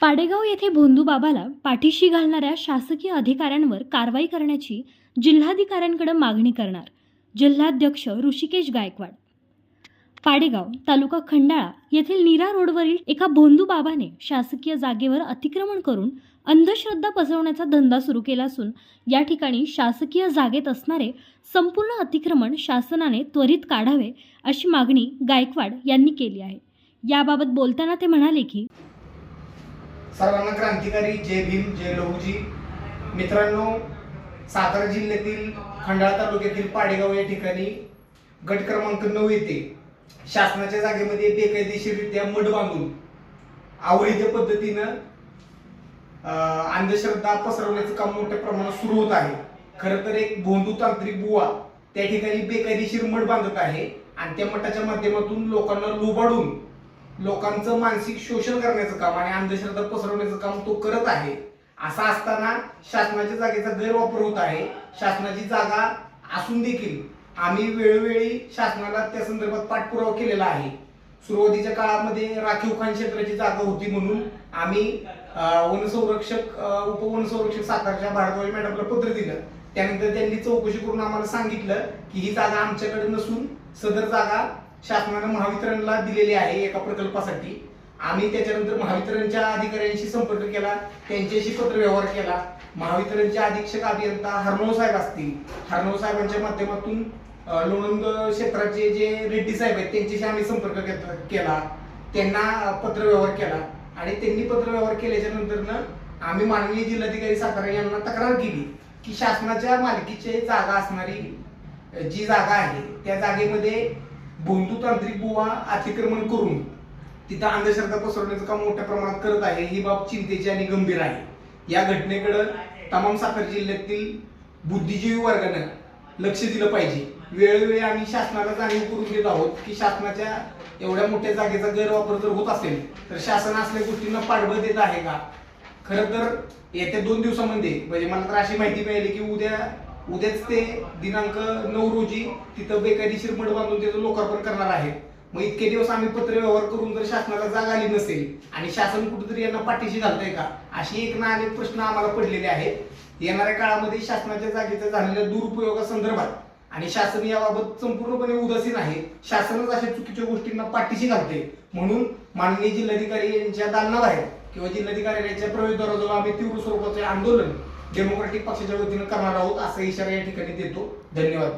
पाडेगाव येथे भोंदू बाबाला पाठीशी घालणाऱ्या शासकीय अधिकाऱ्यांवर कारवाई करण्याची जिल्हाधिकाऱ्यांकडे मागणी करणार जिल्हाध्यक्ष ऋषिकेश गायकवाड. पाडेगाव तालुका खंडाळा येथील नीरा रोडवरील एका भोंदू बाबाने शासकीय जागेवर अतिक्रमण करून अंधश्रद्धा पसरवण्याचा धंदा सुरू केला असून या ठिकाणी शासकीय जागेत असणारे संपूर्ण अतिक्रमण शासनाने त्वरित काढावे अशी मागणी गायकवाड यांनी केली आहे. याबाबत बोलताना ते म्हणाले की सर्वांना क्रांतिकारी जय भीम जय लहूजी. मित्रांनो सातारा जिल्ह्यातील खंडाळा तालुक्यातील पाडेगाव या ठिकाणी गट क्रमांक नऊ येथे शासनाच्या जागेमध्ये बेकायदेशीररित्या मठ बांधून अवैध पद्धतीनं अंधश्रद्धा पसरवण्याचं काम मोठ्या प्रमाणात सुरू होत आहे. खरं तर एक भोंदू तांत्रिक बुवा त्या ठिकाणी बेकायदेशीर मठ बांधत आहे आणि त्या मठाच्या माध्यमातून लोकांना लुबाडून लोकांचं मानसिक शोषण करण्याचं काम आणि अंधश्रद्धा पसरवण्याचं काम तो करत आहे असं असताना शासनाच्या जागेचा गैरवापर होत आहे. शासनाची जागा असून देखील आम्ही वेळोवेळी शासनाला त्या संदर्भात पाठपुरावा केलेला आहे. सुरुवातीच्या काळामध्ये राखीव खान क्षेत्राची जागा होती म्हणून आम्ही वनसंरक्षक उपवनसंरक्षक सातारच्या भारद्वाज मॅडमला पत्र दिलं. त्यानंतर त्यांनी चौकशी करून आम्हाला सांगितलं की ही जागा आमच्याकडे नसून सदर जागा शासनानं महावितरणला दिलेली आहे एका प्रकल्पासाठी. आम्ही त्याच्यानंतर महावितरणच्या अधिकाऱ्यांशी संपर्क केला त्यांच्याशी पत्रव्यवहार केला. महावितरणचे अधीक्षक अभियंता हरनव साहेब असतील. हरनव साहेबांच्या माध्यमातून लोणंद क्षेत्राचे जे रेड्डी साहेब आहेत त्यांच्याशी आम्ही संपर्क केला. त्यांना पत्रव्यवहार केला. आणि त्यांनी पत्रव्यवहार केल्याच्या नंतरनं आम्ही माननीय जिल्हाधिकारी सातारा यांना तक्रार केली की शासनाच्या मालकीचे जागा असणारी जी जागा आहे त्या जागेमध्ये बोंदू तांत्रिक बुवा अतिक्रमण करून तिथं अंधश्रद्धा पसरवण्याचं काम मोठ्या प्रमाणात करत आहे ही बाब चिंतेची आणि गंभीर आहे. या घटनेकडं तमाम साखर जिल्ह्यातील बुद्धिजीवी वर्गानं लक्ष दिलं पाहिजे. वेळोवेळी आम्ही शासनाला जाणीव करून देत आहोत की शासनाच्या एवढ्या मोठ्या जागेचा गैरवापर जर होत असेल तर शासन असल्या गोष्टींना पाठबळ देत आहे का? खरं तर येत्या दोन दिवसामध्ये म्हणजे मला तर अशी माहिती मिळाली की उद्या उद्याच ते दिनांक नऊ रोजी तिथं बेकायदेशीर मड बांधून त्याचं लोकार्पण करणार आहे. मग इतके दिवस आम्ही पत्र व्यवहार करून जर शासनाला जाग आली नसेल आणि शासन कुठेतरी यांना पाठीशी घालतंय का? अशी एक ना अनेक प्रश्न आम्हाला पडलेले आहेत. येणाऱ्या काळामध्ये शासनाच्या जागेचा झालेल्या दुरुपयोगासंदर्भात आणि शासन याबाबत संपूर्णपणे उदासीन आहे. शासनच अशा चुकीच्या गोष्टींना पाठीशी घालते म्हणून माननीय जिल्हाधिकारी यांच्या दालनाबाहेर किंवा जिल्हाधिकारी यांच्या प्रवेशद्वाराजवळ आम्ही तीव्र स्वरूपाचे आंदोलन डेमोक्रेटिक पक्षाच्या वतीनं करणार आहोत असा इशारा या ठिकाणी देतो धन्यवाद